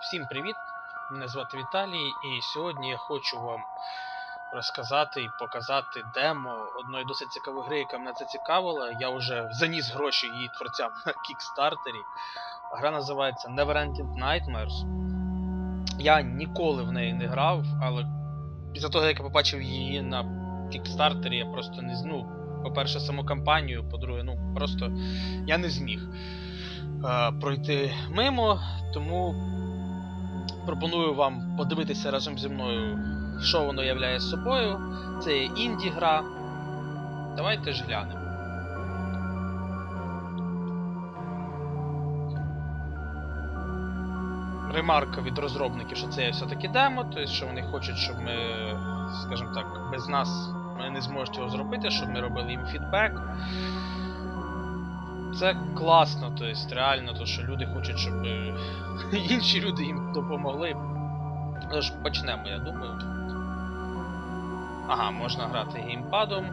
Всім привіт! Мене звати Віталій, і сьогодні я хочу вам розказати і показати демо одної досить цікавої гри, яка мене зацікавила. Я вже заніс гроші її творцям на кікстартері. Гра називається Neverending Nightmares. Я ніколи в неї не грав, але після того, як я побачив її на кікстартері, я просто не зну. По-перше, саму кампанію, по-друге, ну просто я не зміг е, пройти мимо, тому пропоную вам подивитися разом зі мною, що воно являє собою. Це є інді-гра. Давайте ж глянемо. Ремарка від розробників, що це все-таки демо, тобто, що вони хочуть, щоб ми, скажімо так, без нас вони не зможуть його зробити, щоб ми робили їм фідбек. Це класно, тобто реально, то, що люди хочуть, щоб е, інші люди їм допомогли. Тож почнемо, я думаю. Ага, можна грати геймпадом.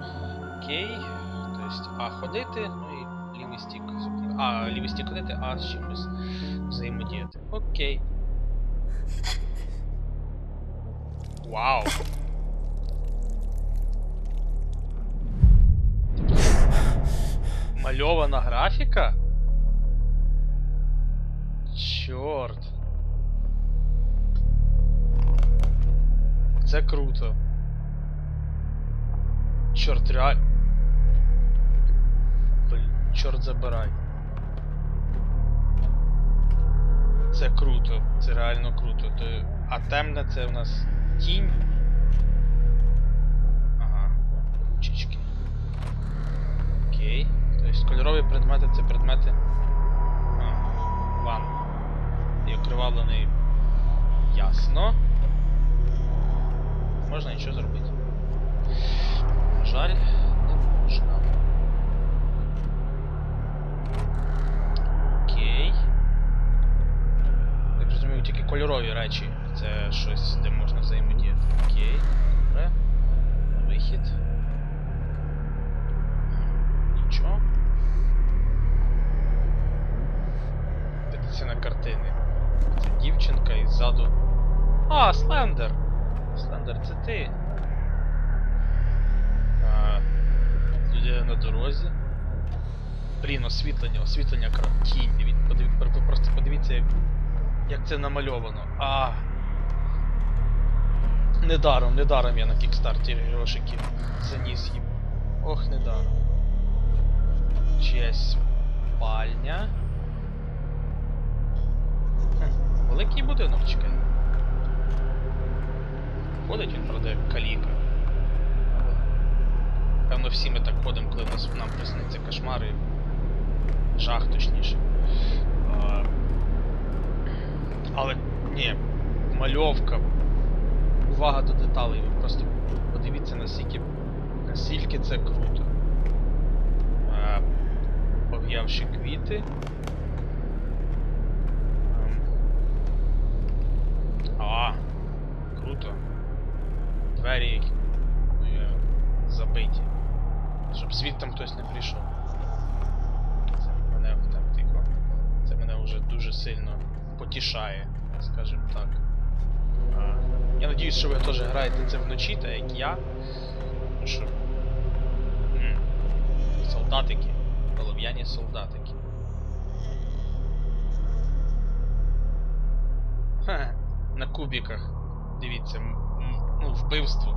Окей. Тобто А ходити, ну і лівий стік. А, лівий стік ходити, а з чимось взаємодіяти. Окей. Вау! Мальована графіка? Чорт. Це круто. Чорт, реаль... Блін, чорт забирай. Це круто, це реально круто. А темне це у нас тінь. Ага, ручечки. Тобто кольорові предмети це предмети. Ван. І окривавлений. Ясно. Можна нічого зробити. Жаль, не можна. Окей. Так розумію, тільки кольорові речі. Це щось, де можна взаємодіяти. Окей, добре. Вихід. Нічого. Дивіться на картини. Це дівчинка і ззаду. А, Слендер! Слендер, це ти. А, людина на дорозі. Блін, освітлення, освітлення ви просто подивіться, як, як це намальовано. А. Недаром, недаром я на кікстарті грошики заніс їм. Ох, недаром. Чиясь спальня. Великий будинок чекає. Ходить він, правда, як каліка. Певно, всі ми так ходимо, коли нас нам присниться кошмар і жах точніше. Але ні, мальовка. Увага до деталей. Ви просто подивіться наскільки, наскільки це круто. А, Пов'явши квіти. А. Двері е, забиті. Щоб звідти хтось не прийшов. Це мене так тихо. Це мене вже дуже сильно потішає, скажімо так. А, я надіюсь, що ви теж граєте це вночі, так як я. Тому що. Солдатики. Голов'яні солдатики. Ха, на кубіках. Дивіться, ну, вбивство.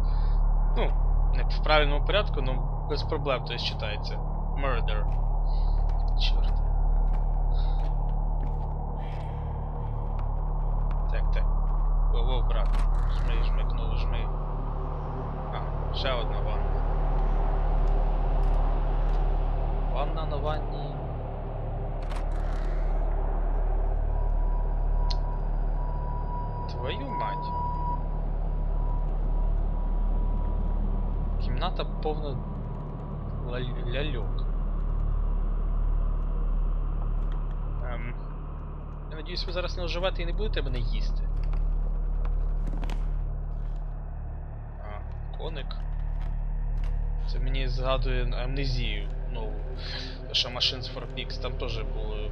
Ну, не в правильному порядку, але без проблем то читається. Murder. Чорт. Так, так. Воу-воу, брат. Жми, жми, кнопку, жми. А, ще одна ванна. Ванна на ванні. Ла- ляльок. Ем, я надіюсь, ви зараз не оживете і не будете мене їсти. А, коник. Це мені згадує амнезію нову. Що Machines for Pigs, там теж були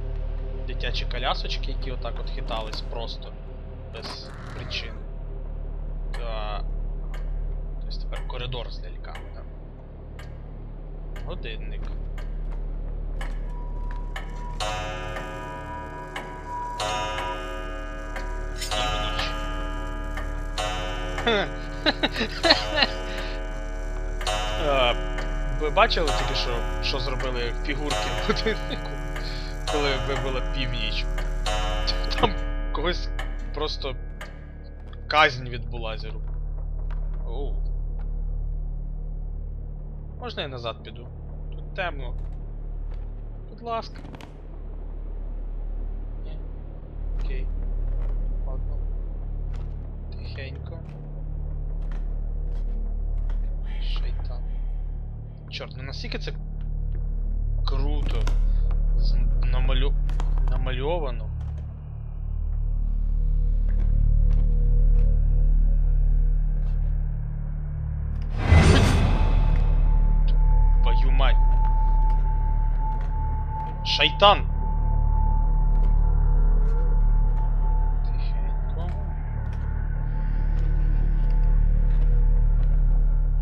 дитячі колясочки, які отак от хитались просто. без причин. Та... Тобто тепер коридор з ляльками? Годинник. Північ. Е, Ви бачили тільки що, що зробили фігурки в годиннику, коли вибила північ? Там когось просто казнь відбулася. Можна я назад піду? Тут темно. Будь ласка. Ні. Окей. Ладно. Тихенько. Шайтан. Чорт, ну наскільки це круто. Намалю... намальовано. Шайтан! Тихенько.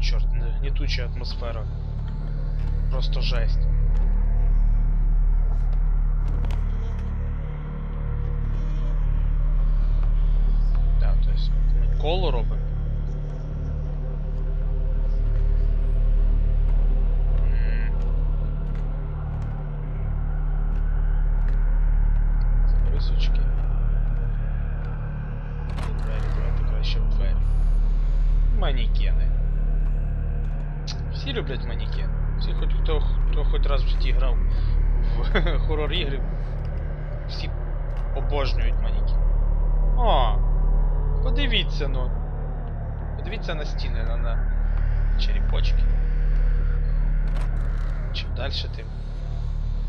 Чорт, не- гнітуча атмосфера. Просто жесть. Так, то есть ми коло робимо. Записочки. І Двері, давайте краще в двері. Манікени. Всі люблять манікени. Всі хоч хто, хто раз в житті грав в хорор ігри. Всі обожнюють манікени. О! Подивіться, ну. Подивіться на стіни, на, на черепочки. Чим далі, тим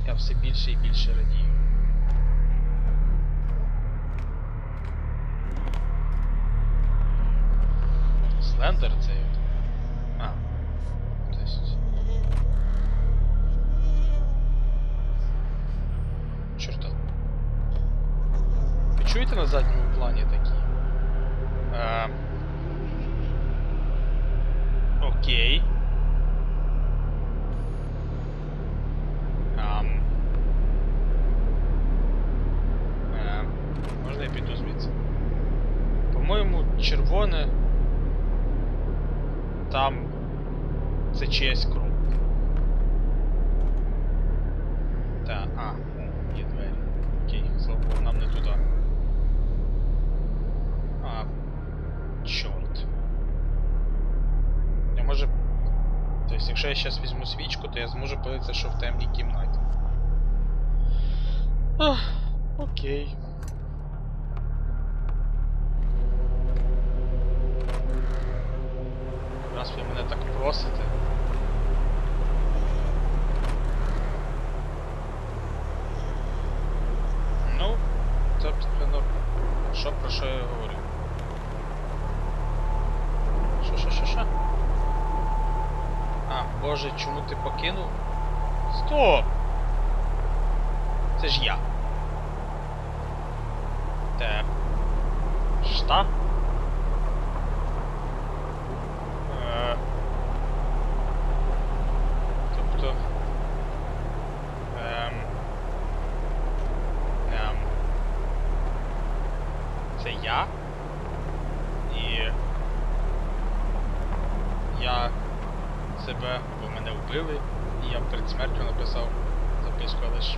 я все більше і більше радію. Слендер от. А. То есть... Чорта. Ви чуєте на задньому плані такі? Е... Окей. Ам. Е... Можна? По-моєму, червоне. Там. Це чиясь кров. Та, а, є двері. Окей, слава Богу, нам не туди. А, чорт. Я може. Тобто, якщо я зараз візьму свічку, то я зможу подивитися, що в темній кімнаті. Ах, окей. Раз ви мене так просите. Ну, собственно, що про що я говорю? Що, що, що, що? А, боже, чому ти покинув? Стоп! Це ж я. Так. Шта? Е, Тобто. Ем. Ем. Це я. І. Я себе, бо мене вбили, і я перед смертю написав записку, але ж.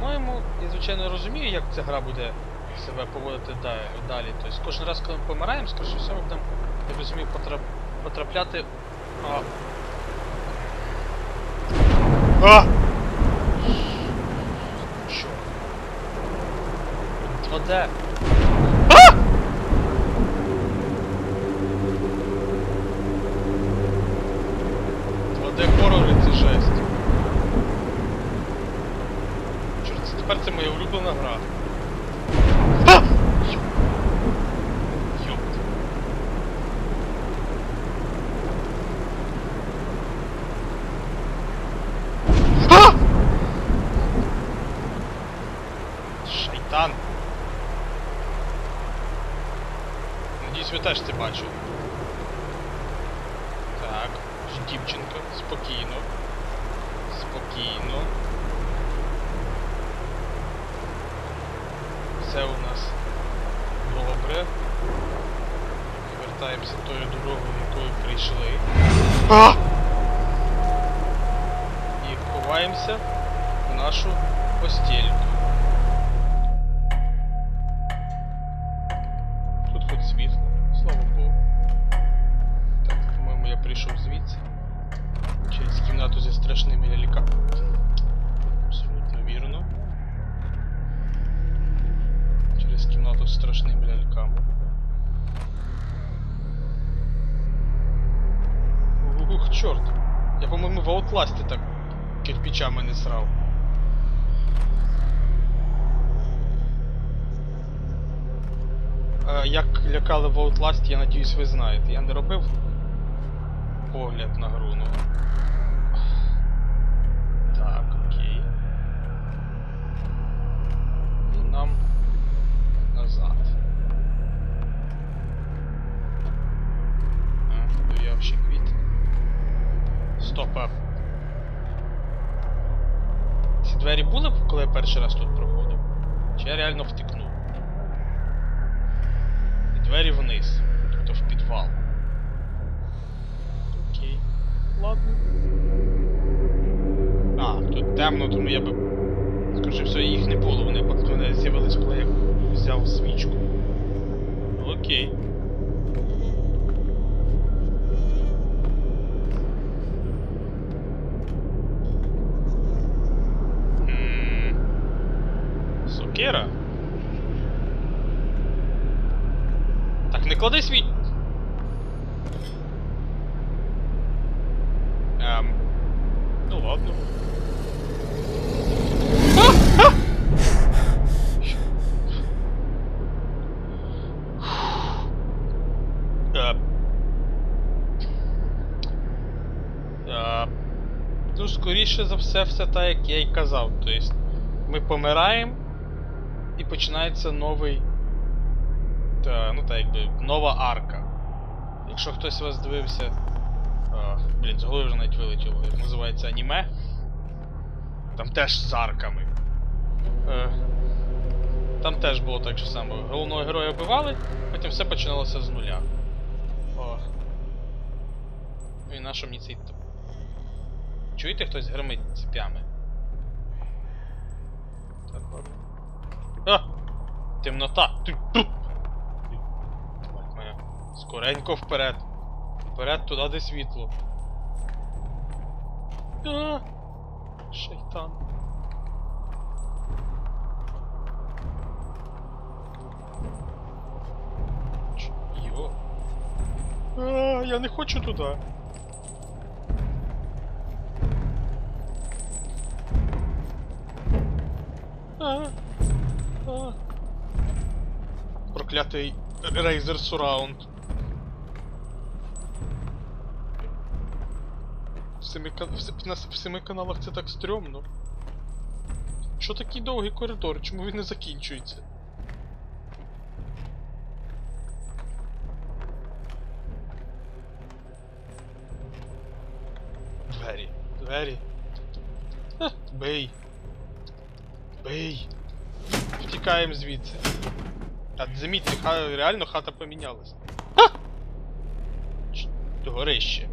По-моєму, я звичайно розумію, як ця гра буде себе поводити далі. Тобто кожен раз, коли ми помираємо, скоріше всього, будемо, я розумію, потрап... потрапляти. А. А! Що? 2D. А! Воде хорори це жесть. Чорт, це- тепер це моя улюблена гра. А! Йоп. Йопт. А! Шайтан. Надіюсь, ви теж це бачили. Так, дівчинка, спокійно. Спокійно. Все у нас добре. Вертаємося тою дорогою, якою прийшли. А! І ховаємося в нашу постельку. Як лякали в Outlast, я надіюсь, ви знаєте. Я не робив погляд на гру, ну. Так, окей. І нам назад. А, доявши квіт. Стопа. Ці двері були, коли я перший раз тут проходив? Чи я реально втикнув? Двері вниз. Тобто в підвал. Окей. Ладно. А, тут темно, тому я би. Скоріше все, їх не було, вони мене з'явились, коли я взяв свічку. Окей. М, Не клади свій. Ем. Ну ладно. Е. Е. Ну, скоріше за все, все так, як я й казав. Тобто, ми помираємо і починається новий. Та, ну так якби нова арка. Якщо хтось вас дивився. А, блін, з голови вже навіть вилетіло, як називається аніме. Там теж з арками. Е, там теж було так же само. Головного героя вбивали, потім все починалося з нуля. О. Ну і на що мені цей. Чуєте, хтось гримить цепями? Так, ладно. А! Темнота! Ти тут! Скоренько вперед. Вперед туди, де світло. А! Шайтан. Йо. А, я не хочу туди. А, а. Проклятий Razer Surround. Семи, на семи каналах це так стрьомно. Що такий довгий коридор? Чому він не закінчується? Двері. Двері. Ха, Бей. Бей. Втікаємо звідси. А замітьте, ха- реально хата помінялась. А! Ч- Горище.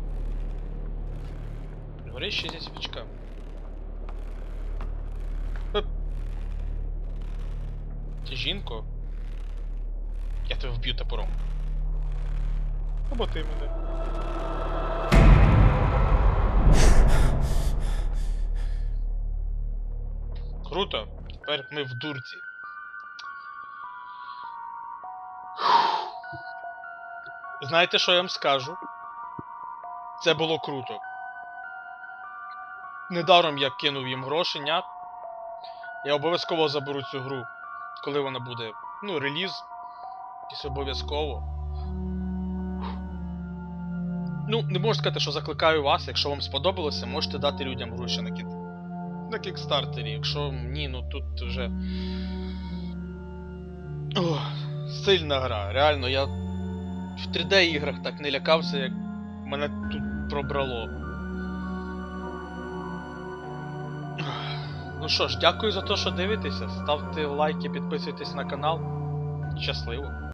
Свічками. Оп. Ти жінко? Я тебе вб'ю топором. Або ти мене. Круто. Тепер ми в дурці. Знаєте, що я вам скажу? Це було круто. Недаром я кинув їм грошенят. Я обов'язково заберу цю гру, коли вона буде. Ну, реліз. Якийсь обов'язково. Ну, не можу сказати, що закликаю вас, якщо вам сподобалося, можете дати людям гроші на кіт. На кікстартері. Якщо ні, ну тут вже. О, сильна гра. Реально, я в 3D іграх так не лякався, як мене тут пробрало. Ну що ж, дякую за те, що дивитеся. Ставте лайки, підписуйтесь на канал. Щасливо!